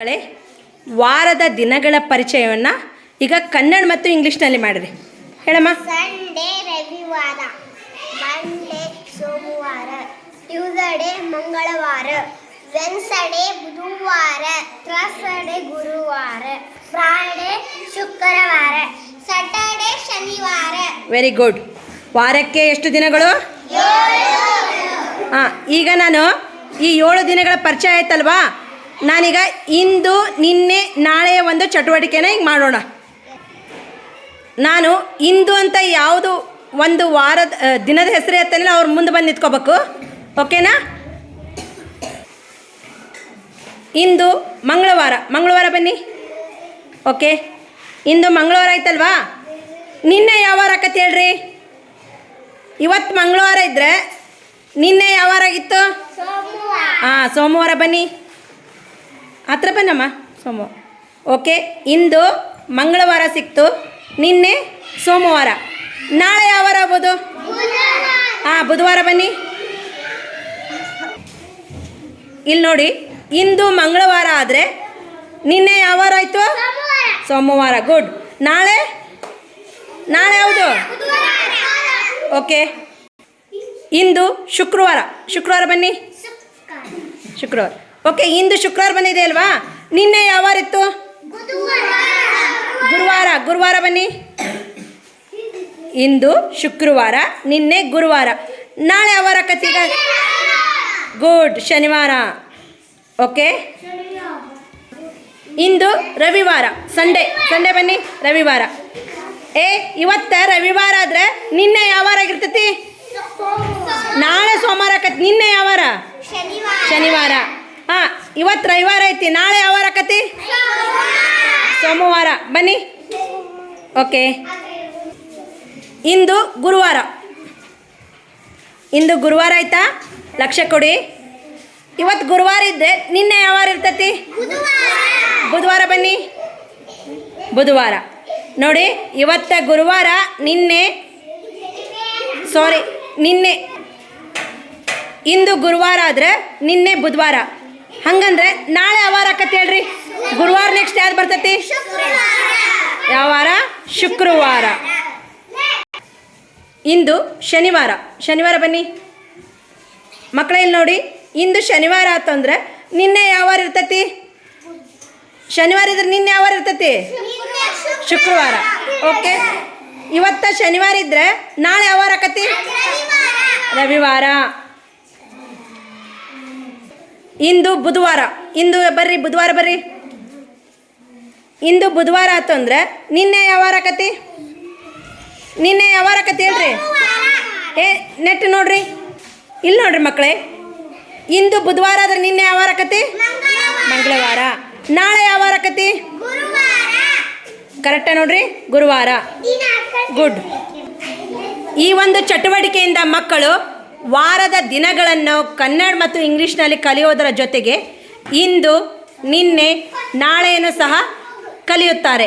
ಮಕ್ಕಳೇ ವಾರದ ದಿನಗಳ ಪರಿಚಯವನ್ನು ಈಗ ಕನ್ನಡ ಮತ್ತು ಇಂಗ್ಲೀಷ್ನಲ್ಲಿ ಮಾಡಿರಿ. ಹೇಳಮ್ಮ. ಸಂಡೇ ರವಿವಾರ ಮಂಡೇ ಸೋಮವಾರ ಟ್ಯೂಸ್ಡೇ ಮಂಗಳವಾರ ವೆನ್ಸಡೇ ಬುಧವಾರ ಥರ್ಸ್ಡೇ ಗುರುವಾರ ಫ್ರೈಡೇ ಶುಕ್ರವಾರ ಸ್ಯಾಟರ್ಡೇ ಶನಿವಾರ. Very good. ವಾರಕ್ಕೆ ಎಷ್ಟು ದಿನಗಳು. ಹಾಂ ಈಗ ನಾನು ಈ ಏಳು ದಿನಗಳ ಪರಿಚಯ ಆಯ್ತಲ್ವಾ? ನಾನೀಗ ಇಂದು ನಿನ್ನೆ ನಾಳೆಯ ಒಂದು ಚಟುವಟಿಕೆನ ಈಗ ಮಾಡೋಣ. ನಾನು ಇಂದು ಅಂತ ಯಾವುದು ಒಂದು ವಾರದ ದಿನದ ಹೆಸರು ಎತ್ತನಿಲ್ಲ ಅವ್ರು ಮುಂದೆ ಬಂದು ನಿಂತ್ಕೋಬೇಕು. ಓಕೆನಾ? ಇಂದು ಮಂಗಳವಾರ. ಮಂಗಳವಾರ ಬನ್ನಿ. ಓಕೆ. ಇಂದು ಮಂಗಳವಾರ ಆಯ್ತಲ್ವಾ? ನಿನ್ನೆ ಯಾವಾರ ಆಕತಿ ಹೇಳ್ರಿ? ಇವತ್ತು ಮಂಗಳವಾರ ಇದ್ದರೆ ನಿನ್ನೆ ಯಾವ ವಾರ ಆಗಿತ್ತು? ಹಾಂ ಸೋಮವಾರ ಬನ್ನಿ. ಹತ್ರ ಬನ್ನಮ್ಮ. ಸೋಮವಾರ ಓಕೆ ಇಂದು ಮಂಗಳವಾರ ಸಿಕ್ತು. ನಿನ್ನೆ ಸೋಮವಾರ. ನಾಳೆ ಯಾವಾರ ಆಗ್ಬೋದು? ಹಾಂ ಬುಧವಾರ ಬನ್ನಿ. ಇಲ್ಲಿ ನೋಡಿ ಇಂದು ಮಂಗಳವಾರ ಆದರೆ ನಿನ್ನೆ ಯಾವ ವಾರ ಆಯಿತು? ಸೋಮವಾರ. ಗುಡ್. ನಾಳೆ? ನಾಳೆ ಯಾವುದು? ಓಕೆ. ಇಂದು ಶುಕ್ರವಾರ. ಶುಕ್ರವಾರ ಬನ್ನಿ. ಶುಕ್ರವಾರ. ಓಕೆ ಇಂದು ಶುಕ್ರವಾರ ಬಂದಿದೆ ಅಲ್ವಾ? ನಿನ್ನೆ ಯಾವಾರಿತ್ತು? ಇತ್ತು ಗುರುವಾರ. ಗುರುವಾರ ಬನ್ನಿ. ಇಂದು ಶುಕ್ರವಾರ ನಿನ್ನೆ ಗುರುವಾರ. ನಾಳೆ ಯಾವಾರ ವಾರ ಆಕತ್ತೀಗ ಗುಡ್ ಶನಿವಾರ. ಓಕೆ? ಇಂದು ರವಿವಾರ ಸಂಡೇ. ಸಂಡೇ ಬನ್ನಿ ರವಿವಾರ. ಏ ಇವತ್ತ ರವಿವಾರ ಆದ್ರೆ ನಿನ್ನೆ ಯಾವಾರ ಆಗಿರ್ತೈತಿ? ನಾಳೆ ಸೋಮವಾರ ಆಕತಿ ನಿನ್ನೆ ಯಾವಾರ? ಶನಿವಾರ. ಇವತ್ತು ರವಿವಾರ ಐತಿ, ನಾಳೆ ಯಾವಾರ ಕತಿ ಆಕತಿ? ಸೋಮವಾರ. ಬನ್ನಿ. ಓಕೆ. ಇಂದು ಗುರುವಾರ. ಇಂದು ಗುರುವಾರ ಆಯ್ತಾ? ಲಕ್ಷ ಕೊಡಿ. ಇವತ್ತು ಗುರುವಾರ ಇದ್ದರೆ ನಿನ್ನೆ ಯಾವಾರ ಇರ್ತತಿ ಇರ್ತೈತಿ? ಬುಧವಾರ ಬನ್ನಿ. ಬುಧವಾರ. ನೋಡಿ, ಇವತ್ತ ಗುರುವಾರ ನಿನ್ನೆ ಸಾರಿ ನಿನ್ನೆ. ಇಂದು ಗುರುವಾರ ಆದರೆ ನಿನ್ನೆ ಬುಧವಾರ. ಹಂಗಂದ್ರೆ ನಾಳೆ ಯಾವಾರ ಆಕತಿ ಹೇಳ್ರಿ ಗುರುವಾರ ನೆಕ್ಸ್ಟ್ ಯಾರು ಬರ್ತೈತಿ? ಯಾವ ವಾರ ಶುಕ್ರವಾರ. ಇಂದು ಶನಿವಾರ. ಶನಿವಾರ ಬನ್ನಿ. ಮಕ್ಕಳ ಇಲ್ಲಿ ನೋಡಿ, ಇಂದು ಶನಿವಾರ ಆತಂದ್ರೆ ನಿನ್ನೆ ಯಾವಾರ ಇರ್ತೈತಿ? ಶನಿವಾರ ಇದ್ರೆ ನಿನ್ನೆ ಯಾವಾರ ಇರ್ತೈತಿ? ಶುಕ್ರವಾರ. ಓಕೆ ಇವತ್ತ ಶನಿವಾರ ಇದ್ರೆ ನಾಳೆ ಯಾವಾರ ಆಕತಿ? ರವಿವಾರ. ಇಂದು ಬುಧವಾರ, ಇಂದು ಬರ್ರಿ, ಬುಧವಾರ ಬರ್ರಿ. ಇಂದು ಬುಧವಾರ ಆತು ಅಂದ್ರೆ ನಿನ್ನೆ ಯಾವಾರ ಕತಿ ನಿನ್ನೆ ಯಾವಾರ ಕತಿ ಹೇಳ್ರಿ? ಏ, ನೆಟ್ ನೋಡ್ರಿ. ಇಲ್ಲಿ ನೋಡ್ರಿ ಮಕ್ಕಳೇ ಇಂದು ಬುಧವಾರ ಆದ್ರೆ ನಿನ್ನೆ ಯಾವಾರ ಕತಿ ಮಂಗಳವಾರ. ನಾಳೆ ಯಾವಾರ ಕತಿ ಕರೆಕ್ಟ ನೋಡ್ರಿ? ಗುರುವಾರ. ಗುಡ್ ಈ ಒಂದು ಚಟುವಟಿಕೆಯಿಂದ ಮಕ್ಕಳು ವಾರದ ದಿನಗಳನ್ನು ಕನ್ನಡ ಮತ್ತು ಇಂಗ್ಲೀಷ್ನಲ್ಲಿ ಕಲಿಯೋದರ ಜೊತೆಗೆ ಇಂದು ನಿನ್ನೆ ನಾಳೆಯನ್ನು ಸಹ ಕಲಿಯುತ್ತಾರೆ.